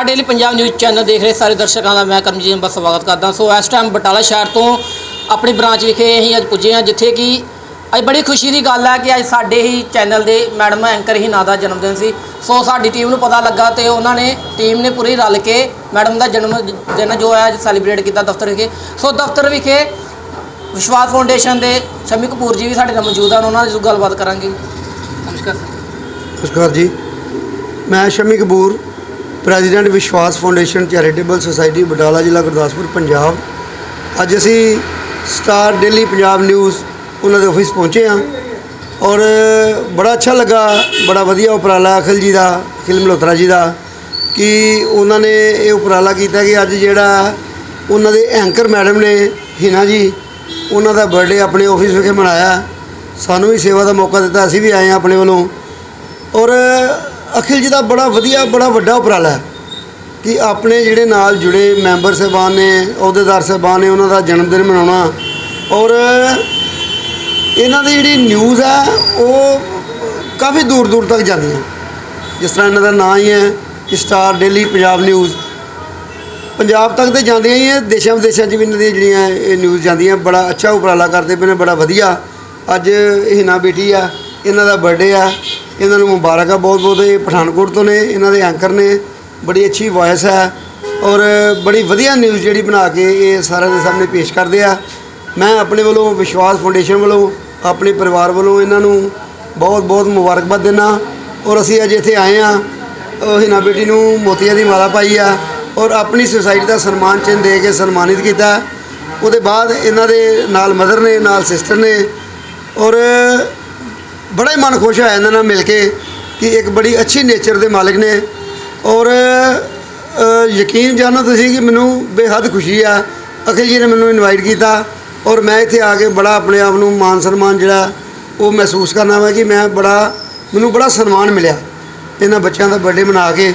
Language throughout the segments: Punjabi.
Star daily Punjab news channel ਦੇਖ ਰਹੇ ਸਾਰੇ ਦਰਸ਼ਕਾਂ ਦਾ ਮੈਂ ਕਰਮਜੀਤ ਬਸ ਸਵਾਗਤ ਕਰਦਾ ਸੋ ਇਸ ਟਾਈਮ ਬਟਾਲਾ ਸ਼ਹਿਰ ਤੋਂ ਆਪਣੀ ਬ੍ਰਾਂਚ ਵਿਖੇ ਅਸੀਂ ਅੱਜ ਪੁੱਜੇ ਹਾਂ, ਜਿੱਥੇ ਕਿ ਅੱਜ ਬੜੀ ਖੁਸ਼ੀ ਦੀ ਗੱਲ ਹੈ ਕਿ ਅੱਜ ਸਾਡੇ ਹੀ ਚੈਨਲ ਦੇ ਮੈਡਮ ਐਂਕਰ ਹੀ ਨਾਂ ਦਾ ਜਨਮ ਦਿਨ ਸੀ। ਸੋ ਸਾਡੀ ਟੀਮ ਨੂੰ ਪਤਾ ਲੱਗਾ ਤੇ ਉਹਨਾਂ ਨੇ ਟੀਮ ਨੇ ਪੂਰੀ ਰਲ ਕੇ ਮੈਡਮ ਦਾ ਜਨਮ ਦਿਨ ਜੋ ਹੈ ਅੱਜ ਸੈਲੀਬ੍ਰੇਟ ਕੀਤਾ ਦਫ਼ਤਰ ਵਿਖੇ। ਸੋ ਦਫ਼ਤਰ ਵਿਖੇ ਵਿਸ਼ਵਾਸ ਫਾਊਂਡੇਸ਼ਨ ਦੇ ਸ਼ਮੀ ਕਪੂਰ ਜੀ ਵੀ ਸਾਡੇ ਨਾਲ ਮੌਜੂਦ ਹਨ, ਉਹਨਾਂ ਨਾਲ ਗੱਲਬਾਤ ਕਰਾਂਗੇ। ਨਮਸਕਾਰ ਨਮਸਕਾਰ ਜੀ। ਮੈਂ Shammi Kapoor president Vishwas foundation charitable society Batala ਜ਼ਿਲ੍ਹਾ ਗੁਰਦਾਸਪੁਰ, ਪੰਜਾਬ। ਅੱਜ ਅਸੀਂ ਸਟਾਰ ਡੇਲੀ ਪੰਜਾਬ ਨਿਊਜ਼ ਉਹਨਾਂ ਦੇ ਆਫਿਸ ਪਹੁੰਚੇ ਹਾਂ ਔਰ ਬੜਾ ਅੱਛਾ ਲੱਗਾ, ਬੜਾ ਵਧੀਆ ਉਪਰਾਲਾ ਅਖਿਲ ਜੀ ਦਾ, ਅਖਿਲ ਮਲਹੋਤਰਾ ਜੀ ਦਾ, ਕਿ ਉਹਨਾਂ ਨੇ ਇਹ ਉਪਰਾਲਾ ਕੀਤਾ ਕਿ ਅੱਜ ਜਿਹੜਾ ਉਹਨਾਂ ਦੇ ਐਂਕਰ ਮੈਡਮ ਨੇ, ਹਿਨਾ ਜੀ, ਉਹਨਾਂ ਦਾ ਬਰਥਡੇ ਆਪਣੇ ਆਫਿਸ ਵਿਖੇ ਮਨਾਇਆ। ਸਾਨੂੰ ਵੀ ਸੇਵਾ ਦਾ ਮੌਕਾ ਦਿੱਤਾ, ਅਸੀਂ ਵੀ ਆਏ ਹਾਂ ਆਪਣੇ ਵੱਲੋਂ। ਔਰ ਅਖਿਲ ਜੀ ਦਾ ਬੜਾ ਵਧੀਆ, ਬੜਾ ਵੱਡਾ ਉਪਰਾਲਾ ਹੈ ਕਿ ਆਪਣੇ ਜਿਹੜੇ ਨਾਲ ਜੁੜੇ ਮੈਂਬਰ ਸਾਹਿਬਾਨ ਨੇ, ਅਹੁਦੇਦਾਰ ਸਾਹਿਬਾਨ ਨੇ, ਉਹਨਾਂ ਦਾ ਜਨਮ ਦਿਨ ਮਨਾਉਣਾ। ਔਰ ਇਹਨਾਂ ਦੀ ਜਿਹੜੀ ਨਿਊਜ਼ ਹੈ, ਉਹ ਕਾਫੀ ਦੂਰ ਦੂਰ ਤੱਕ ਜਾਂਦੀ ਹੈ। ਜਿਸ ਤਰ੍ਹਾਂ ਇਹਨਾਂ ਦਾ ਨਾਂ ਹੀ ਹੈ, ਕਿ star daily Punjab news Punjab ਤੱਕ ਤੇ ਜਾਂਦੀਆਂ ਹੀ ਹੈ, ਦੇਸ਼ਾਂ ਵਿਦੇਸ਼ਾਂ 'ਚ ਵੀ ਇਹਨਾਂ ਦੀਆਂ ਜਿਹੜੀਆਂ ਇਹ ਨਿਊਜ਼ ਜਾਂਦੀਆਂ। ਬੜਾ ਅੱਛਾ ਉਪਰਾਲਾ ਕਰਦੇ ਪਏ ਨੇ, ਬੜਾ ਵਧੀਆ। ਅੱਜ ਹਿਨਾ ਬੇਟੀ ਆ ਇਹਨਾਂ ਦਾ ਬਰਥਡੇ ਆ। ਇਹਨਾਂ ਨੂੰ ਮੁਬਾਰਕ ਆ ਬਹੁਤ ਬਹੁਤ ਇਹ ਪਠਾਨਕੋਟ ਤੋਂ ਨੇ, ਇਹਨਾਂ ਦੇ ਐਂਕਰ ਨੇ। ਬੜੀ ਅੱਛੀ ਵੌਇਸ ਹੈ ਔਰ ਬੜੀ ਵਧੀਆ ਨਿਊਜ਼ ਜਿਹੜੀ ਬਣਾ ਕੇ ਇਹ ਸਾਰਿਆਂ ਦੇ ਸਾਹਮਣੇ ਪੇਸ਼ ਕਰਦੇ ਆ। ਮੈਂ ਆਪਣੇ ਵੱਲੋਂ ਵਿਸ਼ਵਾਸ ਫਾਊਂਡੇਸ਼ਨ ਵੱਲੋਂ, ਆਪਣੇ ਪਰਿਵਾਰ ਵੱਲੋਂ ਇਹਨਾਂ ਨੂੰ ਬਹੁਤ ਬਹੁਤ ਮੁਬਾਰਕਬਾਦ ਦਿੰਦਾ ਔਰ ਅਸੀਂ ਅੱਜ ਇੱਥੇ ਆਏ ਆ। ਉਹ ਹਿਨਾ ਬੇਟੀ ਨੂੰ ਮੋਤੀਆਂ ਦੀ ਮਾਲਾ ਪਾਈ ਆ ਔਰ ਆਪਣੀ ਸੁਸਾਇਟੀ ਦਾ ਸਨਮਾਨ ਚਿੰਨ੍ਹ ਦੇ ਕੇ ਸਨਮਾਨਿਤ ਕੀਤਾ। ਉਹਦੇ ਬਾਅਦ ਇਹਨਾਂ ਦੇ ਨਾਲ ਮਦਰ ਨੇ, ਨਾਲ ਸਿਸਟਰ ਨੇ। ਔਰ ਬੜਾ ਹੀ ਮਨ ਖੁਸ਼ ਹੋਇਆ ਇਹਨਾਂ ਨਾਲ ਮਿਲ ਕੇ ਕਿ ਇੱਕ ਬੜੀ ਅੱਛੀ ਨੇਚਰ ਦੇ ਮਾਲਕ ਨੇ। ਔਰ ਅ, ਯਕੀਨ ਜਾਣੋ ਤੁਸੀਂ ਕਿ ਮੈਨੂੰ ਬੇਹੱਦ ਖੁਸ਼ੀ ਆ। ਅਖਿਲ ਜੀ ਨੇ ਮੈਨੂੰ ਇਨਵਾਈਟ ਕੀਤਾ ਔਰ ਮੈਂ ਇੱਥੇ ਆ ਕੇ ਬੜਾ ਆਪਣੇ ਆਪ ਨੂੰ ਮਾਨ ਸਨਮਾਨ ਜਿਹੜਾ ਉਹ ਮਹਿਸੂਸ ਕਰਨਾ ਵਾ ਕਿ ਮੈਂ ਬੜਾ ਮੈਨੂੰ ਬੜਾ ਸਨਮਾਨ ਮਿਲਿਆ ਇਹਨਾਂ ਬੱਚਿਆਂ ਦਾ ਬਰਥਡੇ ਮਨਾ ਕੇ।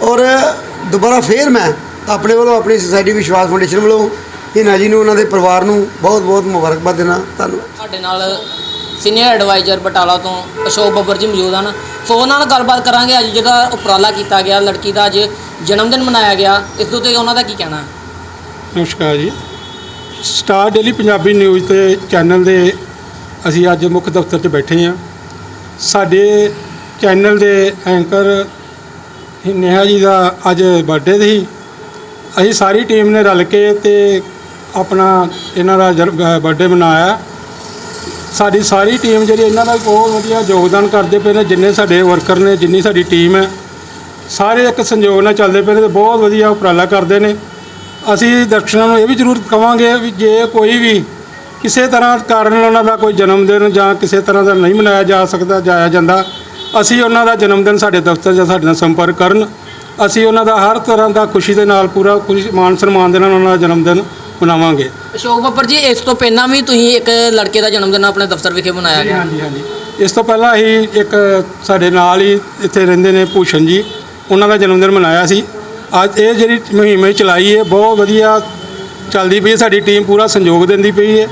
ਔਰ ਦੁਬਾਰਾ ਫੇਰ ਮੈਂ ਆਪਣੇ ਵੱਲੋਂ ਆਪਣੀ ਸੁਸਾਇਟੀ ਵਿਸ਼ਵਾਸ ਫਾਊਂਡੇਸ਼ਨ ਵੱਲੋਂ ਇਹਨਾਂ ਜੀ ਨੂੰ ਉਹਨਾਂ ਦੇ ਪਰਿਵਾਰ ਨੂੰ ਬਹੁਤ ਬਹੁਤ ਮੁਬਾਰਕਬਾਦ ਦੇਣਾ ਧੰਨਵਾਦ। ਸਾਡੇ ਨਾਲ ਸੀਨੀਅਰ ਐਡਵਾਈਜ਼ਰ ਬਟਾਲਾ ਤੋਂ ਅਸ਼ੋਕ ਬੱਬਰ ਜੀ ਮੌਜੂਦ ਹਨ। ਸੋ ਉਹਨਾਂ ਨਾਲ ਗੱਲਬਾਤ ਕਰਾਂਗੇ। ਅੱਜ ਜਿਹੜਾ ਉਪਰਾਲਾ ਕੀਤਾ ਗਿਆ, ਲੜਕੀ ਦਾ ਅੱਜ ਜਨਮ ਦਿਨ ਮਨਾਇਆ ਗਿਆ। ਇਸ ਦੇ ਉੱਤੇ ਉਹਨਾਂ ਦਾ ਕੀ ਕਹਿਣਾ? ਹੈ ਨਮਸਕਾਰ ਜੀ। ਸਟਾਰ ਡੇਲੀ ਪੰਜਾਬੀ ਨਿਊਜ਼ ਤੇ ਚੈਨਲ ਦੇ ਅਸੀਂ ਅੱਜ ਮੁੱਖ ਦਫ਼ਤਰ 'ਚ ਬੈਠੇ ਹਾਂ। ਸਾਡੇ ਚੈਨਲ ਦੇ ਐਂਕਰ ਨੇਹਾ ਜੀ ਦਾ ਅੱਜ ਬਰਥਡੇ ਸੀ। ਅਸੀਂ ਸਾਰੀ ਟੀਮ ਨੇ ਰਲ ਕੇ ਤੇ ਆਪਣਾ ਇਹਨਾਂ ਦਾ ਬਰਥਡੇ ਮਨਾਇਆ। ਸਾਡੀ ਸਾਰੀ ਟੀਮ ਜਿਹੜੀ ਇਹਨਾਂ ਦਾ ਬਹੁਤ ਵਧੀਆ ਯੋਗਦਾਨ ਕਰਦੇ ਪਏ ਨੇ, ਜਿੰਨੇ ਸਾਡੇ ਵਰਕਰ ਨੇ, ਜਿੰਨੀ ਸਾਡੀ ਟੀਮ ਹੈ, ਸਾਰੇ ਇੱਕ ਸੰਯੋਗ ਨਾਲ ਚੱਲਦੇ ਪਏ ਨੇ ਤੇ ਬਹੁਤ ਵਧੀਆ ਉਪਰਾਲਾ ਕਰਦੇ ਨੇ। ਅਸੀਂ ਦਰਸ਼ਕਾਂ ਨੂੰ ਇਹ ਵੀ ਜ਼ਰੂਰ ਕਵਾਂਗੇ ਵੀ ਜੇ ਕੋਈ ਵੀ ਕਿਸੇ ਤਰ੍ਹਾਂ ਕਾਰਨ ਉਹਨਾਂ ਦਾ ਕੋਈ ਜਨਮ ਦਿਨ ਜਾਂ ਕਿਸੇ ਤਰ੍ਹਾਂ ਦਾ ਨਹੀਂ ਮਨਾਇਆ ਜਾ ਸਕਦਾ, ਜਾਇਆ ਜਾਂਦਾ, ਅਸੀਂ ਉਹਨਾਂ ਦਾ ਜਨਮ ਦਿਨ ਸਾਡੇ ਦਫ਼ਤਰ ਜਾਂ ਸਾਡੇ ਨਾਲ ਸੰਪਰਕ ਕਰਨ। ਅਸੀਂ ਉਹਨਾਂ ਦਾ ਹਰ ਤਰ੍ਹਾਂ ਦਾ ਖੁਸ਼ੀ ਦੇ ਨਾਲ, ਪੂਰਾ ਖੁਸ਼ੀ ਮਾਨ ਸਨਮਾਨ ਦੇ ਨਾਲ ਉਹਨਾਂ ਦਾ ਜਨਮ ਦਿਨ ਮਨਾਵਾਂਗੇ ਅਸ਼ੋਕ ਬੱਬਰ ਜੀ ਇਸ ਤੋਂ ਪਹਿਲਾਂ ਵੀ ਤੁਸੀਂ ਇੱਕ ਲੜਕੇ ਦਾ ਜਨਮ ਦਿਨ ਆਪਣੇ ਦਫ਼ਤਰ ਵਿਖੇ ਮਨਾਇਆ ਗਿਆ? ਹਾਂਜੀ ਹਾਂਜੀ। ਇਸ ਤੋਂ ਪਹਿਲਾਂ ਅਸੀਂ ਇੱਕ ਸਾਡੇ ਨਾਲ ਹੀ ਇੱਥੇ ਰਹਿੰਦੇ ਨੇ ਭੂਸ਼ਣ ਜੀ। ਉਹਨਾਂ ਦਾ ਜਨਮ ਦਿਨ ਮਨਾਇਆ ਸੀ। ਅੱਜ ਇਹ ਜਿਹੜੀ ਮੁਹਿੰਮ ਚਲਾਈ ਹੈ ਬਹੁਤ ਵਧੀਆ ਚੱਲਦੀ ਪਈ ਹੈ। ਸਾਡੀ ਟੀਮ ਪੂਰਾ ਸੰਯੋਗ ਦਿੰਦੀ ਪਈ ਹੈ।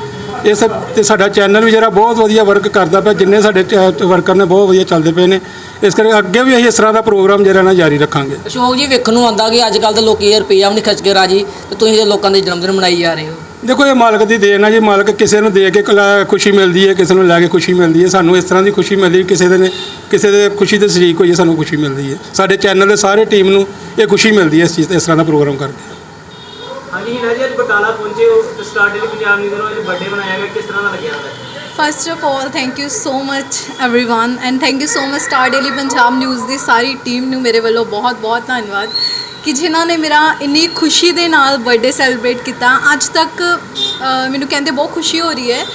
ਇਸ ਤੇ ਸਾਡਾ ਚੈਨਲ ਵੀ ਜਿਹੜਾ ਬਹੁਤ ਵਧੀਆ ਵਰਕ ਕਰਦਾ ਪਿਆ ਜਿੰਨੇ ਸਾਡੇ ਵਰਕਰ ਨੇ ਬਹੁਤ ਵਧੀਆ ਚੱਲਦੇ ਪਏ ਨੇ। ਇਸ ਕਰਕੇ ਅੱਗੇ ਵੀ ਅਸੀਂ ਇਸ ਤਰ੍ਹਾਂ ਦਾ ਪ੍ਰੋਗਰਾਮ ਜਿਹੜਾ ਨਾ ਜਾਰੀ ਰੱਖਾਂਗੇ। ਅਸ਼ੋਕ ਜੀ ਵੇਖਣ ਨੂੰ ਆਉਂਦਾ ਕਿ ਅੱਜ ਕੱਲ ਦੇ ਲੋਕੀ ਰੁਪਈਆ ਵੀ ਨਹੀਂ ਖਰਚ ਕੇ ਰਾਜੀ ਤੇ ਤੁਸੀਂ ਤੇ ਲੋਕਾਂ ਦੇ ਜਨਮ ਦਿਨ ਮਨਾਈ ਜਾ ਰਹੇ ਹੋ। ਦੇਖੋ ਇਹ ਮਾਲਕ ਦੀ ਦੇਣ ਹੈ ਜੀ ਮਾਲਕ ਕਿਸੇ ਨੂੰ ਦੇ ਕੇ ਖੁਸ਼ੀ ਮਿਲਦੀ ਹੈ ਕਿਸੇ ਨੂੰ ਲੈ ਕੇ ਖੁਸ਼ੀ ਮਿਲਦੀ ਹੈ। ਸਾਨੂੰ ਇਸ ਤਰ੍ਹਾਂ ਦੀ ਖੁਸ਼ੀ ਮਿਲਦੀ ਹੈ ਕਿਸੇ ਦੇ ਨੇ ਕਿਸੇ ਦੇ ਖੁਸ਼ੀ ਦੇ ਸ਼ਰੀਕ ਹੋਈਏ ਸਾਨੂੰ ਖੁਸ਼ੀ ਮਿਲਦੀ ਹੈ। ਸਾਡੇ ਚੈਨਲ ਦੇ ਸਾਰੇ ਟੀਮ ਨੂੰ ਇਹ ਖੁਸ਼ੀ ਮਿਲਦੀ ਹੈ ਇਸ ਚੀਜ਼ ਇਸ ਤਰ੍ਹਾਂ ਦਾ ਪ੍ਰੋਗਰਾਮ ਕਰਕੇ। ਹਾਂਜੀ ਅੱਜ ਬਟਾਲਾ ਪਹੁੰਚੇ ਹੋ ਤੇ ਸਟਾਰ ਡੇਲੀ ਪੰਜਾਬ ਨਿਊਜ਼ ਨੂੰ ਅੱਜ ਬਰਥਡੇ ਮਨਾਇਆ ਗਿਆ ਕਿਸ ਤਰ੍ਹਾਂ ਦਾ ਲੱਗਿਆ ਤੁਹਾਨੂੰ first of all thank you so much everyone and thank you so much star daily Punjab news ਦੀ ਸਾਰੀ ਟੀਮ ਨੂੰ ਮੇਰੇ ਵੱਲੋਂ ਬਹੁਤ ਬਹੁਤ ਧੰਨਵਾਦ ਕਿ ਜਿਨ੍ਹਾਂ ਨੇ ਮੇਰਾ ਇੰਨੀ ਖੁਸ਼ੀ ਦੇ ਨਾਲ ਬਰਥਡੇ ਸੈਲੀਬ੍ਰੇਟ ਕੀਤਾ ਅੱਜ ਤੱਕ ਅ, ਮੈਨੂੰ ਕਹਿੰਦੇ ਬਹੁਤ ਖੁਸ਼ੀ ਹੋ ਰਹੀ ਹੈ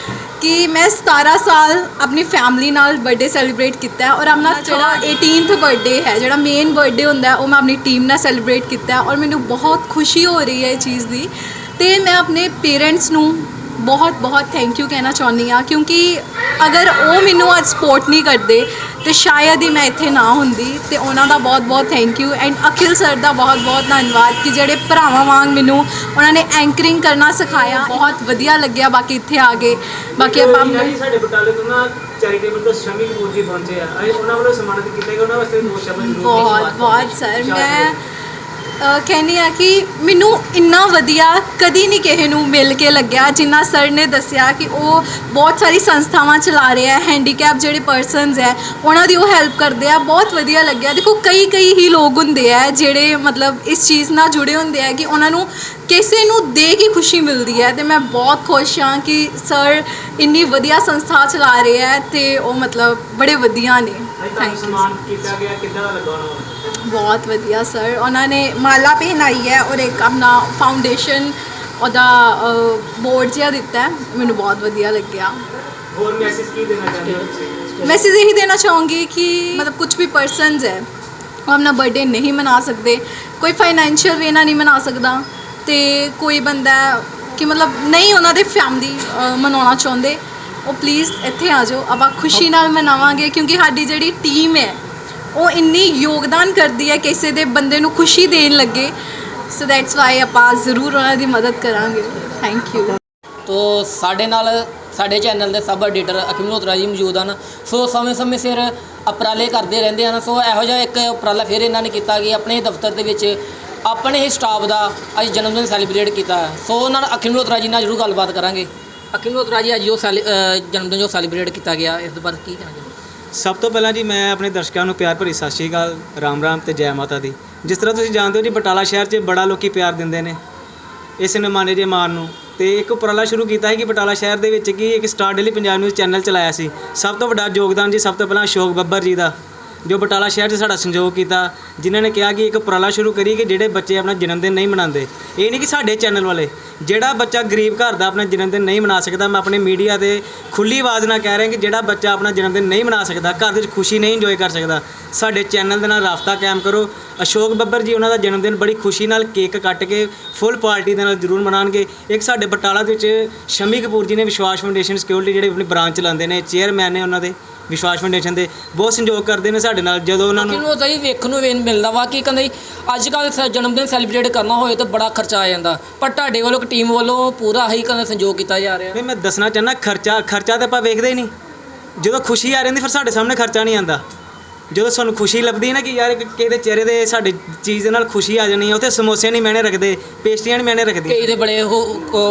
ਕਿ ਮੈਂ 17 ਸਾਲ ਆਪਣੀ ਫੈਮਿਲੀ ਨਾਲ ਬਰਥਡੇ ਸੈਲੀਬ੍ਰੇਟ ਕੀਤਾ ਹੈ ਔਰ ਆਪਣਾ ਜਿਹੜਾ 18th ਬਰਥਡੇ ਹੈ ਜਿਹੜਾ ਮੇਨ ਬਰਥਡੇ ਹੁੰਦਾ ਹੈ ਉਹ ਮੈਂ ਆਪਣੀ ਟੀਮ ਨਾਲ ਸੈਲੀਬ੍ਰੇਟ ਕੀਤਾ ਹੈ ਔਰ ਮੈਨੂੰ ਬਹੁਤ ਖੁਸ਼ੀ ਹੋ ਰਹੀ ਹੈ ਇਹ ਚੀਜ਼ ਦੀ ਤੇ ਮੈਂ ਆਪਣੇ ਪੇਰੈਂਟਸ ਨੂੰ ਬਹੁਤ ਬਹੁਤ ਥੈਂਕ ਯੂ ਕਹਿਣਾ ਚਾਹੁੰਦੀ ਆ ਕਿਉਂਕਿ ਅਗਰ ਉਹ ਮੈਨੂੰ ਅੱਜ ਸਪੋਰਟ ਨਹੀਂ ਕਰਦੇ ਤੇ ਸ਼ਾਇਦ ਹੀ ਮੈਂ ਇੱਥੇ ਨਾ ਹੁੰਦੀ ਤੇ ਉਹਨਾਂ ਦਾ ਬਹੁਤ ਬਹੁਤ thank you and Akhil sir ਦਾ ਬਹੁਤ ਬਹੁਤ ਧੰਨਵਾਦ ਕਿ ਜਿਹੜੇ ਭਰਾਵਾਂ ਵਾਂਗ ਮੈਨੂੰ ਉਹਨਾਂ ਨੇ ਐਂਕਰਿੰਗ ਕਰਨਾ ਸਿਖਾਇਆ। ਬਹੁਤ ਵਧੀਆ ਲੱਗਿਆ ਬਾਕੀ ਇੱਥੇ ਆ ਕੇ। ਬਾਕੀ ਆਪਾਂ ਸਾਡੇ ਬਟਾਲੇ ਤੋਂ ਨਾ ਚੈਰੀਟੇਬਲ ਤੋਂ ਸ਼ਮੀ ਕਪੂਰ ਜੀ ਪਹੁੰਚੇ ਆ। ਉਹਨਾਂ ਵੱਲੋਂ ਸਨਮਾਨਿਤ ਕੀਤਾ ਗਿਆ ਉਹਨਾਂ ਵਾਸਤੇ ਦੋ ਸ਼ਬਦ ਬਹੁਤ ਬਹੁਤ ਸਰ ਮੈਂ ਕਹਿੰਦੀ ਆ ਕਿ ਮੈਨੂੰ ਇੰਨਾ ਵਧੀਆ ਕਦੀ ਨਹੀਂ ਕਿਸੇ ਨੂੰ ਮਿਲ ਕੇ ਲੱਗਿਆ ਜਿੰਨਾ ਸਰ ਨੇ ਦੱਸਿਆ ਕਿ ਉਹ ਬਹੁਤ ਸਾਰੀ ਸੰਸਥਾਵਾਂ ਚਲਾ ਰਹੇ ਆ ਹੈਂਡੀਕੈਪ ਜਿਹੜੇ ਪਰਸਨਸ ਹੈ ਉਹਨਾਂ ਦੀ ਉਹ ਹੈਲਪ ਕਰਦੇ ਆ ਬਹੁਤ ਵਧੀਆ ਲੱਗਿਆ। ਦੇਖੋ ਕਈ ਕਈ ਹੀ ਲੋਕ ਹੁੰਦੇ ਆ ਜਿਹੜੇ ਮਤਲਬ ਇਸ ਚੀਜ਼ ਨਾਲ ਜੁੜੇ ਹੁੰਦੇ ਆ ਕਿ ਉਹਨਾਂ ਨੂੰ ਕਿਸੇ ਨੂੰ ਦੇ ਕੇ ਖੁਸ਼ੀ ਮਿਲਦੀ ਹੈ ਤੇ ਮੈਂ ਬਹੁਤ ਖੁਸ਼ ਹਾਂ ਕਿ ਸਰ ਇੰਨੀ ਵਧੀਆ ਸੰਸਥਾ ਚਲਾ ਰਹੇ ਆ ਤੇ ਉਹ ਮਤਲਬ ਬੜੇ ਵਧੀਆ ਨੇ। ਥੈਂਕ ਯੂ ਸਨਮਾਨ ਕੀਤਾ ਗਿਆ ਕਿੱਦਾਂ ਦਾ ਲੱਗਾ ਉਹਨਾਂ ਨੂੰ? ਬਹੁਤ ਵਧੀਆ ਸਰ ਉਹਨਾਂ ਨੇ ਮਾਲਾ ਪਹਿਨਾਈ ਹੈ ਔਰ ਇੱਕ ਆਪਣਾ ਫਾਊਂਡੇਸ਼ਨ ਉਹਦਾ ਬੋਰਡ ਜਿਹਾ ਦਿੱਤਾ ਹੈ। ਮੈਨੂੰ ਬਹੁਤ ਵਧੀਆ ਲੱਗਿਆ। ਹੋਰ ਮੈਸੇਜ ਕੀ ਦੇਣਾ ਚਾਹੁੰਦੇ ਹੋ? ਤੁਸੀਂ ਮੈਸੇਜ ਇਹੀ ਦੇਣਾ ਚਾਹੂੰਗੀ ਕਿ ਮਤਲਬ ਕੁਝ ਵੀ ਪਰਸਨਸ ਹੈ ਉਹ ਆਪਣਾ ਬਰਥਡੇ ਨਹੀਂ ਮਨਾ ਸਕਦੇ ਕੋਈ ਫਾਈਨੈਂਸ਼ੀਅਲ ਵੇ ਨਾਲ ਨਹੀਂ ਮਨਾ ਸਕਦਾ ਤੇ ਕੋਈ ਬੰਦਾ ਹੈ ਕਿ ਮਤਲਬ ਨਹੀਂ ਉਹਨਾਂ ਦੇ ਫੈਮਿਲੀ ਮਨਾਉਣਾ ਚਾਹੁੰਦੇ ਉਹ ਪਲੀਜ਼ ਇੱਥੇ ਆ ਜਾਓ। ਆਪਾਂ ਖੁਸ਼ੀ ਨਾਲ ਮਨਾਵਾਂਗੇ ਕਿਉਂਕਿ ਸਾਡੀ ਜਿਹੜੀ ਟੀਮ ਹੈ ਉਹ ਇੰਨੀ ਯੋਗਦਾਨ ਕਰਦੀ ਹੈ ਕਿਸੇ ਦੇ ਬੰਦੇ ਨੂੰ ਖੁਸ਼ੀ ਦੇਣ ਲੱਗੇ। ਸੋ ਦੈਟਸ ਵਾਈ ਆਪਾਂ ਜ਼ਰੂਰ ਉਹਨਾਂ ਦੀ ਮਦਦ ਕਰਾਂਗੇ। ਥੈਂਕ ਯੂ ਤੋ ਸਾਡੇ ਨਾਲ ਸਾਡੇ ਚੈਨਲ ਦੇ ਸਬ ਐਡੀਟਰ ਅਕਿਮ ਮਲਹੋਤਰਾ ਜੀ ਮੌਜੂਦ ਹਨ। ਸੋ ਸਮੇਂ-ਸਮੇਂ ਸਿਰ ਉਪਰਾਲੇ ਕਰਦੇ ਰਹਿੰਦੇ ਹਨ। ਸੋ ਇਹੋ ਜਿਹਾ ਇੱਕ ਉਪਰਾਲਾ ਫਿਰ ਇਹਨਾਂ ਨੇ ਕੀਤਾ ਕਿ ਆਪਣੇ ਦਫ਼ਤਰ ਦੇ ਵਿੱਚ ਆਪਣੇ ਹੀ ਸਟਾਫ ਦਾ ਅੱਜ ਜਨਮ ਦਿਨ ਸੈਲੀਬ੍ਰੇਟ ਕੀਤਾ। ਹੈ। ਸੋ ਉਹਨਾਂ ਨਾਲ ਅਖਿਲ ਮਲਹੋਤਰਾ ਜੀ ਨਾਲ ਜ਼ਰੂਰ ਗੱਲਬਾਤ ਕਰਾਂਗੇ। ਅਕਿਮ ਮਲਹੋਤਰਾ ਜੀ, ਅੱਜ ਜੋ ਜਨਮ ਦਿਨ ਜੋ ਸੈਲੀਬ੍ਰੇਟ ਕੀਤਾ ਗਿਆ, ਇਸ ਦੇ ਬਾਰੇ ਕੀ ਕਹਿਣਾ ਚਾਹੁੰਦੇ ਸਭ ਤੋਂ ਪਹਿਲਾਂ ਜੀ ਮੈਂ ਆਪਣੇ ਦਰਸ਼ਕਾਂ ਨੂੰ ਪਿਆਰ ਭਰੀ ਸਤਿ ਸ਼੍ਰੀ ਅਕਾਲ, ਰਾਮ ਰਾਮ ਤੇ ਜੈ ਮਾਤਾ ਦੀ। ਜਿਸ ਤਰ੍ਹਾਂ ਤੁਸੀਂ ਜਾਣਦੇ ਹੋ ਜੀ, ਬਟਾਲਾ ਸ਼ਹਿਰ 'ਚ ਬੜਾ ਲੋਕੀ ਪਿਆਰ ਦਿੰਦੇ ਨੇ ਇਸ ਨਿਮਾਨੇ ਜੇ ਮਾਨ ਨੂੰ। ਤੇ ਇੱਕ ਉਪਰਾਲਾ ਸ਼ੁਰੂ ਕੀਤਾ ਹੈ ਕਿ ਬਟਾਲਾ ਸ਼ਹਿਰ ਦੇ ਵਿੱਚ ਕੀ ਇੱਕ star daily Punjab news channel ਚਲਾਇਆ ਸੀ। ਸਭ ਤੋਂ ਵੱਡਾ ਯੋਗਦਾਨ ਜੀ, ਸਭ ਤੋਂ ਪਹਿਲਾਂ ਅਸ਼ੋਕ ਬੱਬਰ ਜੀ ਦਾ। ਜੋ ਬਟਾਲਾ ਸ਼ਹਿਰ 'ਚ ਸਾਡਾ ਸੰਯੋਗ ਕੀਤਾ, ਜਿਨ੍ਹਾਂ ਨੇ ਕਿਹਾ ਕਿ ਇੱਕ ਉਪਰਾਲਾ ਸ਼ੁਰੂ ਕਰੀਏ ਕਿ ਜਿਹੜੇ ਬੱਚੇ ਆਪਣਾ ਜਨਮ ਦਿਨ ਨਹੀਂ ਮਨਾਉਂਦੇ। ਇਹ ਨਹੀਂ ਕਿ ਸਾਡੇ ਚੈਨਲ ਵਾਲੇ, ਜਿਹੜਾ ਬੱਚਾ ਗਰੀਬ ਘਰ ਦਾ ਆਪਣਾ ਜਨਮ ਦਿਨ ਨਹੀਂ ਮਨਾ ਸਕਦਾ, ਮੈਂ ਆਪਣੇ ਮੀਡੀਆ ਤੇ ਖੁੱਲੀ ਆਵਾਜ਼ ਨਾਲ ਕਹਿ ਰਿਹਾ ਕਿ ਜਿਹੜਾ ਬੱਚਾ ਆਪਣਾ ਜਨਮ ਦਿਨ ਨਹੀਂ ਮਨਾ ਸਕਦਾ, ਘਰ ਦੇ ਵਿੱਚ ਖੁਸ਼ੀ ਨਹੀਂ ਇੰਜੋਏ ਕਰ ਸਕਦਾ, ਸਾਡੇ ਚੈਨਲ ਦੇ ਨਾਲ ਰਾਬਤਾ ਕਾਇਮ ਕਰੋ। ਅਸ਼ੋਕ ਬੱਬਰ ਜੀ, ਉਹਨਾਂ ਦਾ ਜਨਮ ਦਿਨ ਬੜੀ ਖੁਸ਼ੀ ਨਾਲ ਕੇਕ ਕੱਟ ਕੇ ਫੁੱਲ ਪਾਰਟੀ ਦੇ ਨਾਲ ਜ਼ਰੂਰ ਮਨਾਉਣਗੇ। ਇੱਕ ਸਾਡੇ ਬਟਾਲਾ ਦੇ ਵਿੱਚ ਸ਼ਮੀ ਕਪੂਰ ਜੀ ਨੇ ਵਿਸ਼ਵਾਸ ਫਾਊਂਡੇਸ਼ਨ ਸਿਕਿਉਰਿਟੀ ਜਿਹੜੇ ਆਪਣੀ ਬ੍ਰਾਂਚ ਚਲਾਉਂਦੇ ਨੇ ਚੇਅਰਮੈਨ ਨੇ ਉਹਨਾਂ ਦੇ। ਵਿਸ਼ਵਾਸ ਫਾਊਂਡੇਸ਼ਨ ਦੇ ਬਹੁਤ ਸੰਯੋਗ ਕਰਦੇ ਨੇ ਸਾਡੇ ਨਾਲ ਜਦੋਂ ਉਹਨਾਂ ਨੂੰ ਮਲਹੋਤਰਾ ਜੀ ਵੇਖਣ ਨੂੰ ਵੇਨ ਮਿਲਦਾ ਵਾ ਕਿ ਕਹਿੰਦੇ ਅੱਜ ਕੱਲ੍ਹ ਜਨਮ ਦਿਨ ਸੈਲੀਬ੍ਰੇਟ ਕਰਨਾ ਹੋਏ ਤਾਂ ਬੜਾ ਖਰਚਾ ਆ ਜਾਂਦਾ ਪਰ ਤੁਹਾਡੇ ਵੱਲੋਂ ਇੱਕ ਟੀਮ ਵੱਲੋਂ ਪੂਰਾ ਹੀ ਕਹਿੰਦੇ ਸੰਯੋਗ ਕੀਤਾ ਜਾ ਰਿਹਾ। ਨਹੀਂ ਮੈਂ ਦੱਸਣਾ ਚਾਹੁੰਦਾ ਖਰਚਾ ਖਰਚਾ ਤਾਂ ਆਪਾਂ ਵੇਖਦੇ ਹੀ ਨਹੀਂ। ਜਦੋਂ ਖੁਸ਼ੀ ਆ ਰਹਿੰਦੀ ਫਿਰ ਸਾਡੇ ਸਾਹਮਣੇ ਖਰਚਾ ਨਹੀਂ ਆਂਦਾ ਜਦੋਂ ਸਾਨੂੰ ਖੁਸ਼ੀ ਲੱਭਦੀ ਹੈ ਨਾ ਕਿ ਯਾਰ ਕਿਸੇ ਚਿਹਰੇ ਦੇ ਸਾਡੇ ਚੀਜ਼ ਦੇ ਨਾਲ ਖੁਸ਼ੀ ਆ ਜਾਣੀ ਹੈ ਉੱਥੇ ਸਮੋਸੇ ਨਹੀਂ ਮੈਨੇ ਰੱਖਦੇ ਪੇਸਟਰੀਆਂ ਨਹੀਂ ਮੈਨੇ ਰੱਖਦੀ ਕਈ ਤੇ ਬੜੇ ਹੋ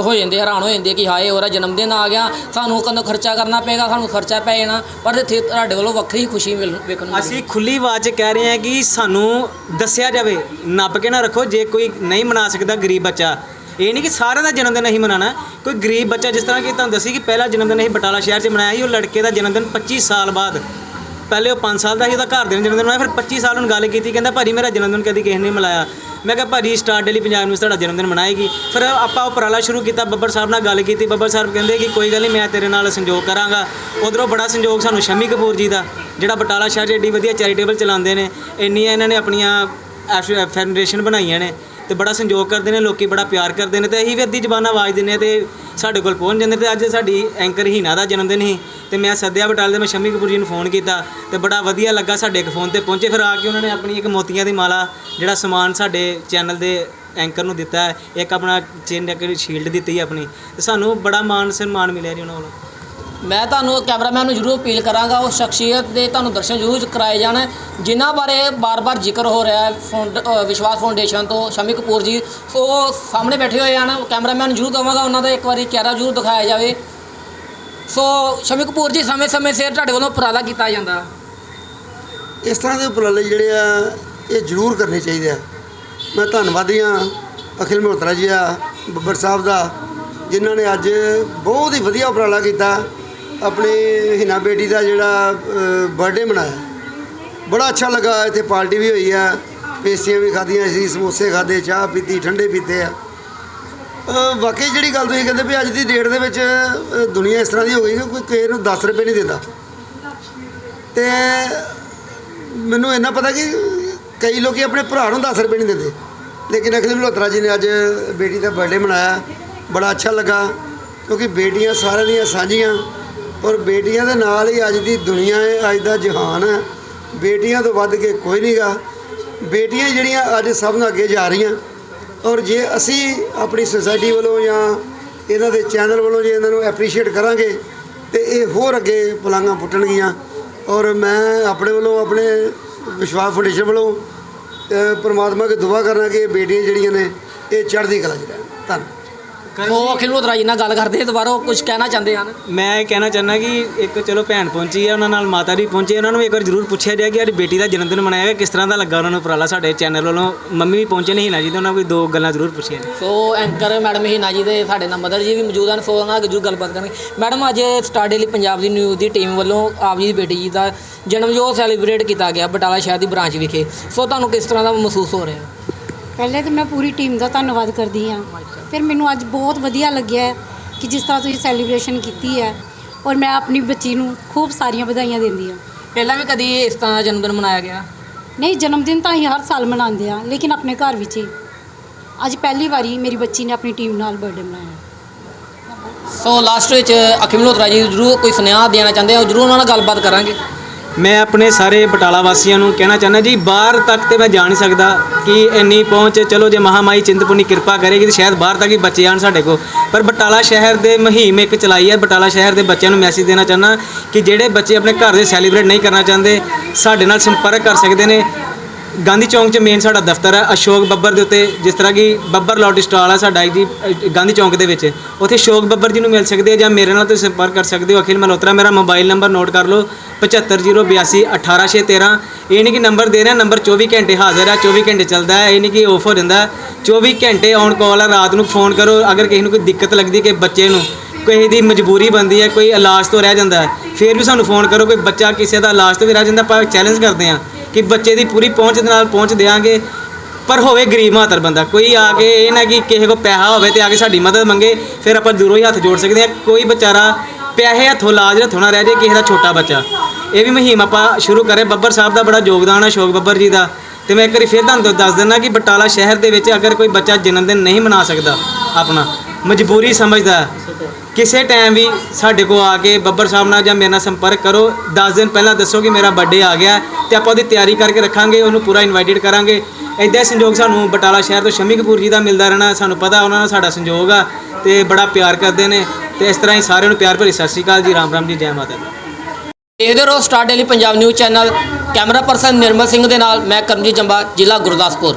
ਹੋ ਜਾਂਦੇ ਹੈਰਾਨ ਹੋ ਜਾਂਦੇ ਕਿ ਹਾਏ ਉਹਦਾ ਜਨਮ ਦਿਨ ਆ ਗਿਆ ਸਾਨੂੰ ਕਦੋਂ ਖਰਚਾ ਕਰਨਾ ਪਏਗਾ ਸਾਨੂੰ ਖਰਚਾ ਪੈ ਜਾਣਾ ਪਰ ਇੱਥੇ ਤੁਹਾਡੇ ਵੱਲੋਂ ਵੱਖਰੀ ਖੁਸ਼ੀ ਮਿਲ ਵੇਖਣ ਨੂੰ। ਅਸੀਂ ਖੁੱਲੀ ਆਵਾਜ਼ 'ਚ ਕਹਿ ਰਹੇ ਹਾਂ ਕਿ ਸਾਨੂੰ ਦੱਸਿਆ ਜਾਵੇ ਨੱਪ ਕੇ ਨਾ ਰੱਖੋ ਜੇ ਕੋਈ ਨਹੀਂ ਮਨਾ ਸਕਦਾ ਗਰੀਬ ਬੱਚਾ। ਇਹ ਨਹੀਂ ਕਿ ਸਾਰਿਆਂ ਦਾ ਜਨਮ ਦਿਨ ਨਹੀਂ ਮਨਾਣਾ ਕੋਈ ਗਰੀਬ ਬੱਚਾ ਜਿਸ ਤਰ੍ਹਾਂ ਕਿ ਤੁਹਾਨੂੰ ਦੱਸੀ ਕਿ ਪਹਿਲਾ ਜਨਮ ਦਿਨ ਅਸੀਂ ਬਟਾਲਾ ਸ਼ਹਿਰ 'ਚ ਮਨਾਇਆ ਸੀ ਉਹ ਲੜਕੇ ਦਾ ਜਨਮ ਦਿਨ 25 ਸਾਲ ਬਾਅਦ। ਪਹਿਲੇ ਉਹ 5 ਸਾਲ ਦਾ ਸੀ, ਉਹਦਾ ਘਰ ਦੇ ਨੇ ਜਨਮ ਦਿਨ ਮਨਾਇਆ, ਫਿਰ 25 ਸਾਲ ਨੂੰ ਗੱਲ ਕੀਤੀ, ਕਹਿੰਦਾ ਭਾਜੀ ਮੇਰਾ ਜਨਮ ਦਿਨ ਕਦੀ ਕਿਸੇ ਨੇ ਮਨਾਇਆ। ਮੈਂ ਕਿਹਾ ਭਾਜੀ ਸਟਾਰ ਡੇਲੀ ਪੰਜਾਬ ਨਿਊਜ਼ ਤੁਹਾਡਾ ਜਨਮ ਦਿਨ ਮਨਾਏਗੀ। ਫਿਰ ਆਪਾਂ ਉਪਰਾਲਾ ਸ਼ੁਰੂ ਕੀਤਾ, ਬੱਬਰ ਸਾਹਿਬ ਨਾਲ ਗੱਲ ਕੀਤੀ, ਬੱਬਰ ਸਾਹਿਬ ਕਹਿੰਦੇ ਕਿ ਕੋਈ ਗੱਲ ਨਹੀਂ, ਮੈਂ ਤੇਰੇ ਨਾਲ ਸੰਯੋਗ ਕਰਾਂਗਾ। ਉਧਰੋਂ ਬੜਾ ਸੰਯੋਗ ਸਾਨੂੰ ਸ਼ਮੀ ਕਪੂਰ ਜੀ ਦਾ, ਜਿਹੜਾ ਬਟਾਲਾ ਸ਼ਹਿਰ 'ਚ ਏਡੀ ਵਧੀਆ ਚੈਰੀਟੇਬਲ ਚਲਾਉਂਦੇ ਨੇ, ਇੰਨੀਆਂ ਇਹਨਾਂ ਨੇ ਆਪਣੀਆਂ ਫੈਡਰੇਸ਼ਨ ਬਣਾਈਆਂ ਨੇ ਤੇ ਬੜਾ ਸੰਯੋਗ ਕਰਦੇ ਨੇ, ਲੋਕੀ ਬੜਾ ਪਿਆਰ ਕਰਦੇ ਨੇ ਤੇ ਅਸੀਂ ਵੀ ਅੱਧੀ ਜ਼ਬਾਨ ਆਵਾਜ਼ ਦਿੰਦੇ ਹਾਂ ਤੇ ਸਾਡੇ ਕੋਲ ਪਹੁੰਚ ਜਾਂਦੇ ਤੇ ਅੱਜ ਸਾਡੀ ਐਂਕਰ ਹੀਨਾ ਦਾ ਜਨਮ ਦਿਨ ਸੀ। ਤੇ ਮੈਂ ਸੱਦਿਆ ਬਟਾਲੇ ਦੇ ਮੈਂ ਸ਼ਮੀ ਕਪੂਰ ਜੀ ਨੂੰ ਫੋਨ ਕੀਤਾ ਤੇ ਬੜਾ ਵਧੀਆ ਲੱਗਾ ਸਾਡੇ ਇੱਕ ਫੋਨ ਤੇ, ਪਹੁੰਚੇ ਫਿਰ ਆ ਕੇ ਉਹਨਾਂ ਨੇ ਆਪਣੀ ਇੱਕ ਮੋਤੀਆਂ ਦੀ ਮਾਲਾ, ਜਿਹੜਾ ਸਮਾਨ ਸਾਡੇ ਚੈਨਲ ਦੇ ਐਂਕਰ ਨੂੰ ਦਿੱਤਾ ਹੈ, ਇੱਕ ਆਪਣਾ ਚੇਨ ਇੱਕ ਸ਼ੀਲਡ ਦਿੱਤੀ ਆਪਣੀ, ਤੇ ਸਾਨੂੰ ਬੜਾ ਮਾਣ ਸਨਮਾਨ ਮਿਲਿਆ ਜੀ ਉਹਨਾਂ ਵੱਲੋਂ। ਮੈਂ ਤੁਹਾਨੂੰ ਕੈਮਰਾਮੈਨ ਨੂੰ ਜ਼ਰੂਰ ਅਪੀਲ ਕਰਾਂਗਾ, ਉਹ ਸ਼ਖਸੀਅਤ ਦੇ ਤੁਹਾਨੂੰ ਦਰਸ਼ਨ ਜ਼ਰੂਰ ਕਰਾਏ ਜਾਣ, ਜਿਨ੍ਹਾਂ ਬਾਰੇ ਬਾਰ-ਬਾਰ ਜ਼ਿਕਰ ਹੋ ਰਿਹਾ ਹੈ ਫਾਊਂਡ- ਵਿਸ਼ਵਾਸ ਫਾਊਂਡੇਸ਼ਨ ਤੋਂ, ਸ਼ਮੀ ਕਪੂਰ ਜੀ, ਉਹ ਸਾਹਮਣੇ ਬੈਠੇ ਹੋਏ ਹਨ ਕੈਮਰਾਮੈਨ ਨੂੰ ਜ਼ਰੂਰ ਕਹਾਂਗਾ, ਉਹਨਾਂ ਦਾ ਇੱਕ ਵਾਰੀ ਚਿਹਰਾ ਜ਼ਰੂਰ ਦਿਖਾਇਆ ਜਾਵੇ। ਸੋ ਸ਼ਮੀ ਕਪੂਰ ਜੀ, ਸਮੇਂ-ਸਮੇਂ ਸਿਰ ਤੁਹਾਡੇ ਵੱਲੋਂ ਉਪਰਾਲਾ ਕੀਤਾ ਜਾਂਦਾ। ਇਸ ਤਰ੍ਹਾਂ ਦੇ ਉਪਰਾਲੇ ਜਿਹੜੇ ਆ, ਇਹ ਜ਼ਰੂਰ ਕਰਨੇ ਚਾਹੀਦੇ ਆ। ਮੈਂ ਧੰਨਵਾਦੀ ਹਾਂ ਅਖਿਲ ਮਹੋਤਰਾ ਜੀ ਆ, ਬੱਬਰ ਸਾਹਿਬ ਦਾ, ਜਿਨ੍ਹਾਂ ਨੇ ਅੱਜ ਬਹੁਤ ਹੀ ਵਧੀਆ ਉਪਰਾਲਾ ਕੀਤਾ। ਆਪਣੇ ਹਿਨਾ ਬੇਟੀ ਦਾ ਜਿਹੜਾ ਬਰਥਡੇ ਮਨਾਇਆ। ਬੜਾ ਅੱਛਾ ਲੱਗਾ, ਇੱਥੇ ਪਾਰਟੀ ਵੀ ਹੋਈ ਆ। ਪੇਸਟੀਆਂ ਵੀ ਖਾਧੀਆਂ ਸੀ, ਸਮੋਸੇ ਖਾਦੇ ਚਾਹ ਪੀਤੀ, ਠੰਡੇ ਪੀਤੇ ਆ। ਵਾਕਈ ਜਿਹੜੀ ਗੱਲ ਤੁਸੀਂ ਕਹਿੰਦੇ ਵੀ ਅੱਜ ਦੀ ਡੇਟ ਦੇ ਵਿੱਚ ਦੁਨੀਆ ਇਸ ਤਰ੍ਹਾਂ ਦੀ ਹੋ ਗਈ ਕਿ ਕੋਈ ਕਿਸੇ ਨੂੰ 10 ਰੁਪਏ ਨਹੀਂ ਦਿੰਦਾ। ਤੇ ਮੈਨੂੰ ਇੰਨਾ ਪਤਾ ਕਿ ਕਈ ਲੋਕੀ ਆਪਣੇ ਭਰਾ ਨੂੰ 10 ਰੁਪਏ ਨਹੀਂ ਦਿੰਦੇ। ਲੇਕਿਨ ਅਖਿਲ ਮਲਹੋਤਰਾ ਜੀ ਨੇ ਅੱਜ ਬੇਟੀ ਦਾ ਬਰਥਡੇ ਮਨਾਇਆ। ਬੜਾ ਅੱਛਾ ਲੱਗਾ, ਕਿਉਂਕਿ ਬੇਟੀਆਂ ਸਾਰਿਆਂ ਦੀਆਂ ਸਾਂਝੀਆਂ। ਔਰ ਬੇਟੀਆਂ ਦੇ ਨਾਲ ਹੀ ਅੱਜ ਦੀ ਦੁਨੀਆ ਹੈ, ਅੱਜ ਦਾ ਜਹਾਨ ਹੈ। ਬੇਟੀਆਂ ਤੋਂ ਵੱਧ ਕੇ ਕੋਈ ਨਹੀਂਗਾ ਬੇਟੀਆਂ ਜਿਹੜੀਆਂ ਅੱਜ ਸਭ ਨੂੰ ਅੱਗੇ ਜਾ ਰਹੀਆਂ। ਔਰ ਜੇ ਅਸੀਂ ਆਪਣੀ ਸੁਸਾਇਟੀ ਵੱਲੋਂ ਜਾਂ ਇਹਨਾਂ ਦੇ ਚੈਨਲ ਵੱਲੋਂ ਜੇ ਇਹਨਾਂ ਨੂੰ ਐਪਰੀਸ਼ੀਏਟ ਕਰਾਂਗੇ ਤੇ ਇਹ ਹੋਰ ਅੱਗੇ ਪਲਾਂਘਾਂ ਪੁੱਟਣਗੀਆਂ। ਔਰ ਮੈਂ ਆਪਣੇ ਵੱਲੋਂ, ਆਪਣੇ ਵਿਸ਼ਵਾਸ ਫਾਊਂਡੇਸ਼ਨ ਵੱਲੋਂ ਪਰਮਾਤਮਾ ਪ੍ਰਮਾਤਮਾ ਦੁਆ ਕਰਨਾ ਕਿ ਇਹ ਬੇਟੀਆਂ ਜਿਹੜੀਆਂ ਨੇ, ਇਹ ਚੜ੍ਹਦੀ ਕਲਾ 'ਚ ਰਹਿਣ। ਧੰਨਵਾਦ। ਉਹ ਅਖਿਲ ਮੋਤਰਾ ਜੀ ਨਾਲ ਗੱਲ ਕਰਦੇ ਆ ਦੁਬਾਰਾ ਉਹ ਕੁਝ ਕਹਿਣਾ ਚਾਹੁੰਦੇ ਹਨ? ਮੈਂ ਇਹ ਕਹਿਣਾ ਚਾਹੁੰਦਾ ਕਿ ਇੱਕ ਚਲੋ ਭੈਣ ਪਹੁੰਚੀ ਹੈ ਉਹਨਾਂ ਨਾਲ ਮਾਤਾ ਵੀ ਪਹੁੰਚੀ ਉਹਨਾਂ ਨੂੰ ਇੱਕ ਵਾਰ ਜ਼ਰੂਰ ਪੁੱਛਿਆ ਜਾਏ ਕਿ ਸਾਡੀ ਬੇਟੀ ਦਾ ਜਨਮ ਦਿਨ ਮਨਾਇਆ ਗਿਆ ਕਿਸ ਤਰ੍ਹਾਂ ਦਾ ਲੱਗਾ ਉਹਨਾਂ ਨੂੰ ਉਪਰਾਲਾ ਸਾਡੇ ਚੈਨਲ ਵੱਲੋਂ? ਮੰਮੀ ਵੀ ਪਹੁੰਚੇ ਨਹੀਂ ਨਾ ਜੀ ਤੇ ਉਹਨਾਂ ਕੋਈ ਦੋ ਗੱਲਾਂ ਜ਼ਰੂਰ ਪੁੱਛੀਆਂ ਨੇ। ਸੋ ਐਂਕਰ ਮੈਡਮ ਹੀਨਾ ਜੀ ਦੇ ਸਾਡੇ ਨਾਲ ਮਦਰ ਜੀ ਵੀ ਮੌਜੂਦ ਹਨ ਸੋ ਉਹਨਾਂ ਨਾਲ ਜਰੂਰ ਗੱਲਬਾਤ ਕਰਾਂਗੇ ਮੈਡਮ ਅੱਜ ਸਟਾਰ ਡੇਲੀ ਪੰਜਾਬ ਦੀ ਨਿਊਜ਼ ਦੀ ਟੀਮ ਵੱਲੋਂ ਆਪ ਜੀ ਦੀ ਬੇਟੀ ਜੀ ਦਾ ਜਨਮ ਜੋ ਸੈਲੀਬ੍ਰੇਟ ਕੀਤਾ ਗਿਆ ਬਟਾਲਾ ਸ਼ਹਿਰ ਦੀ ਬ੍ਰਾਂਚ ਵਿਖੇ। ਸੋ ਤੁਹਾਨੂੰ ਕਿਸ ਤਰ੍ਹਾਂ ਦਾ ਮਹਿਸੂਸ ਹੋ ਰਿਹਾ? ਪਹਿਲੇ ਤਾਂ ਮੈਂ ਪੂਰੀ ਟੀਮ ਦਾ ਧੰਨਵਾਦ ਕਰਦੀ ਹਾਂ। ਫਿਰ ਮੈਨੂੰ ਅੱਜ ਬਹੁਤ ਵਧੀਆ ਲੱਗਿਆ ਕਿ ਜਿਸ ਤਰ੍ਹਾਂ ਤੁਸੀਂ ਸੈਲੀਬ੍ਰੇਸ਼ਨ ਕੀਤੀ ਹੈ ਔਰ ਮੈਂ ਆਪਣੀ ਬੱਚੀ ਨੂੰ ਖੂਬ ਸਾਰੀਆਂ ਵਧਾਈਆਂ ਦਿੰਦੀ ਹਾਂ। ਪਹਿਲਾਂ ਵੀ ਕਦੀ ਇਸ ਤਰ੍ਹਾਂ ਜਨਮ ਦਿਨ ਮਨਾਇਆ ਗਿਆ? ਨਹੀਂ ਜਨਮ ਦਿਨ ਤਾਂ ਅਸੀਂ ਹਰ ਸਾਲ ਮਨਾਉਂਦੇ ਹਾਂ ਲੇਕਿਨ ਆਪਣੇ ਘਰ ਵਿੱਚ ਹੀ। ਅੱਜ ਪਹਿਲੀ ਵਾਰੀ ਮੇਰੀ ਬੱਚੀ ਨੇ ਆਪਣੀ ਟੀਮ ਨਾਲ ਬਰਥਡੇ ਮਨਾਇਆ ਸੋ ਲਾਸਟ ਵਿੱਚ ਅਖਿਲ ਮਲਹੋਤਰਾ ਜੀ ਜਰੂਰ ਕੋਈ ਸੁਨੇਹਾ ਦੇਣਾ ਚਾਹੁੰਦੇ ਹੋ? ਜਰੂਰ ਉਹਨਾਂ ਨਾਲ ਗੱਲਬਾਤ ਕਰਾਂਗੇ। ਮੈਂ ਆਪਣੇ ਸਾਰੇ ਬਟਾਲਾ ਵਾਸੀਆਂ ਨੂੰ ਕਹਿਣਾ ਚਾਹੁੰਦਾ ਜੀ, ਬਾਹਰ ਤੱਕ ਤੇ ਮੈਂ ਜਾ ਨਹੀਂ ਸਕਦਾ ਕਿ ਇੰਨੀ ਪਹੁੰਚ, ਚਲੋ ਜੇ ਮਹਾਮਾਈ ਚਿੰਤਪੁਰਨੀ ਕਿਰਪਾ ਕਰੇਗੀ ਤੇ ਸ਼ਾਇਦ ਬਾਹਰ ਤੱਕ ਹੀ ਬੱਚੇ ਆਣ ਸਾਡੇ ਕੋਲ। ਪਰ ਬਟਾਲਾ ਸ਼ਹਿਰ ਦੇ ਮੁਹਿੰਮ ਇੱਕ ਚਲਾਈ ਹੈ ਬਟਾਲਾ ਸ਼ਹਿਰ ਦੇ ਬੱਚਿਆਂ ਨੂੰ ਮੈਸੇਜ ਦੇਣਾ ਚਾਹੁੰਦਾ ਕਿ ਜਿਹੜੇ ਬੱਚੇ ਆਪਣੇ ਘਰ ਦੇ ਸੈਲੀਬ੍ਰੇਟ ਨਹੀਂ ਕਰਨਾ ਚਾਹੁੰਦੇ, ਸਾਡੇ ਨਾਲ ਸੰਪਰਕ ਕਰ ਸਕਦੇ ਨੇ। ਗਾਂਧੀ ਚੌਂਕ 'ਚ ਮੇਨ ਸਾਡਾ ਦਫ਼ਤਰ ਹੈ ਅਸ਼ੋਕ ਬੱਬਰ ਦੇ ਉੱਤੇ ਜਿਸ ਤਰ੍ਹਾਂ ਕਿ ਬੱਬਰ ਲੌਟ ਸਟਾਲ ਹੈ ਸਾਡਾ ਜੀ ਅ, ਗਾਂਧੀ ਚੌਂਕ ਦੇ ਵਿੱਚ। ਉੱਥੇ ਅਸ਼ੋਕ ਬੱਬਰ ਜੀ ਨੂੰ ਮਿਲ ਸਕਦੇ ਆ ਜਾਂ ਮੇਰੇ ਨਾਲ ਤੁਸੀਂ ਸੰਪਰਕ ਕਰ ਸਕਦੇ ਹੋ। ਅਖਿਲ ਮਲਹੋਤਰਾ ਮੇਰਾ ਮੋਬਾਈਲ ਨੰਬਰ ਨੋਟ ਕਰ ਲਓ 7502 18613 ਇਹ ਨਹੀਂ ਕਿ ਨੰਬਰ ਦੇ ਰਿਹਾ ਨੰਬਰ 24 ਘੰਟੇ ਹਾਜ਼ਰ ਹੈ 24 ਘੰਟੇ ਚੱਲਦਾ ਹੈ ਇਹ ਨਹੀਂ ਕਿ ਆਫ ਹੋ ਜਾਂਦਾ। ਹੈ। 24 ਘੰਟੇ ਔਨ ਕਾਲ ਹੈ ਰਾਤ ਨੂੰ ਫੋਨ ਕਰੋ ਅਗਰ ਕਿਸੇ ਨੂੰ ਕੋਈ ਦਿੱਕਤ ਲੱਗਦੀ ਕਿ ਬੱਚੇ ਨੂੰ ਕਿਸੇ ਦੀ ਮਜਬੂਰੀ ਬੰਦੀ ਹੈ ਕੋਈ ਇਲਾਜ ਤੋਂ ਰਹਿ ਜਾਂਦਾ ਹੈ ਫਿਰ ਵੀ ਸਾਨੂੰ ਫੋਨ ਕਰੋ ਕੋਈ ਬੱਚਾ ਕਿਸੇ ਦਾ ਇਲਾਜ ਤੋਂ ਵੀ ਰਹਿ ਜਾਂਦਾ ਆਪਾਂ ਚੈਲੰਜ ਕਰਦੇ ਹਾਂ। ਕਿ ਬੱਚੇ ਦੀ ਪੂਰੀ ਪਹੁੰਚ ਦੇ ਨਾਲ ਪਹੁੰਚ ਦੇਵਾਂਗੇ ਪਰ ਹੋਵੇ ਗਰੀਬ ਮਾਤਰ ਬੰਦਾ, ਕੋਈ ਆ ਕੇ ਇਹ ਨਾ ਕਿ ਕਿਸੇ ਕੋ ਪੈਸਾ ਹੋਵੇ ਤੇ ਆ ਕੇ ਸਾਡੀ ਮਦਦ ਮੰਗੇ, ਫਿਰ ਆਪਾਂ ਦੂਰੋਂ ਹੀ ਹੱਥ ਜੋੜ ਸਕਦੇ ਹਾਂ। ਕੋਈ ਵਿਚਾਰਾ ਪੈਸੇ ਹੱਥੋਂ ਲਾਜ ਹੱਥੋਂ ਨਾ ਰਹਿ ਜਾਏ, ਕਿਸੇ ਦਾ ਛੋਟਾ ਬੱਚਾ। ਇਹ ਵੀ ਮੁਹਿੰਮ ਆਪਾਂ ਸ਼ੁਰੂ ਕਰੇ, ਬੱਬਰ ਸਾਹਿਬ ਦਾ ਬੜਾ ਯੋਗਦਾਨ ਹੈ ਸ਼ੋਕ ਬੱਬਰ ਜੀ ਦਾ। ਤੇ ਮੈਂ ਇੱਕ ਵਾਰੀ ਫਿਰ ਤੁਹਾਨੂੰ ਦੱਸ ਦਿੰਦਾ ਕਿ ਬਟਾਲਾ ਸ਼ਹਿਰ ਦੇ ਵਿੱਚ ਅਗਰ ਕੋਈ ਬੱਚਾ ਜਨਮ ਦਿਨ ਨਹੀਂ ਮਨਾ ਸਕਦਾ ਆਪਣਾ ਮਜਬੂਰੀ ਸਮਝਦਾ। ਕਿਸੇ ਟਾਈਮ ਵੀ ਸਾਡੇ ਕੋ ਆ ਕੇ ਬੱਬਰ ਸਾਹਿਬ ਨਾਲ ਜਾਂ ਮੇਰੇ ਨਾਲ ਸੰਪਰਕ ਕਰੋ 10 ਦਿਨ ਪਹਿਲਾਂ ਦੱਸੋ ਕਿ ਮੇਰਾ ਬਰਥਡੇ ਆ ਗਿਆ ਹੈ ਤੇ ਆਪਾਂ ਉਹਦੀ ਤਿਆਰੀ ਕਰਕੇ ਰੱਖਾਂਗੇ, ਉਹਨੂੰ ਪੂਰਾ ਇਨਵਾਈਟਡ ਕਰਾਂਗੇ। ਇੱਦਾਂ ਹੀ ਸੰਯੋਗ ਸਾਨੂੰ ਬਟਾਲਾ ਸ਼ਹਿਰ ਤੋਂ ਸ਼ਮੀ ਕਪੂਰ ਜੀ ਦਾ ਮਿਲਦਾ ਰਹਿਣਾ, ਸਾਨੂੰ ਪਤਾ ਉਹਨਾਂ ਨਾਲ ਸਾਡਾ ਸੰਯੋਗ ਆ ਤੇ ਬੜਾ ਪਿਆਰ ਕਰਦੇ ਨੇ ਤੇ ਇਸ ਤਰ੍ਹਾਂ ਹੀ ਸਾਰਿਆਂ ਨੂੰ ਪਿਆਰ ਭਰੀ ਸਤਿ ਸ਼੍ਰੀ ਅਕਾਲ ਜੀ, ਰਾਮ ਰਾਮ ਜੀ, ਜੈ ਮਾਤਾ ਦੀ। ਦੇਖਦੇ ਰਹੋ star daily Punjab news channel camera person Nirmal Singh ਦੇ ਨਾਲ, ਮੈਂ ਕਰਮਜੀਤ ਜੰਬਾ, ਜ਼ਿਲ੍ਹਾ ਗੁਰਦਾਸਪੁਰ।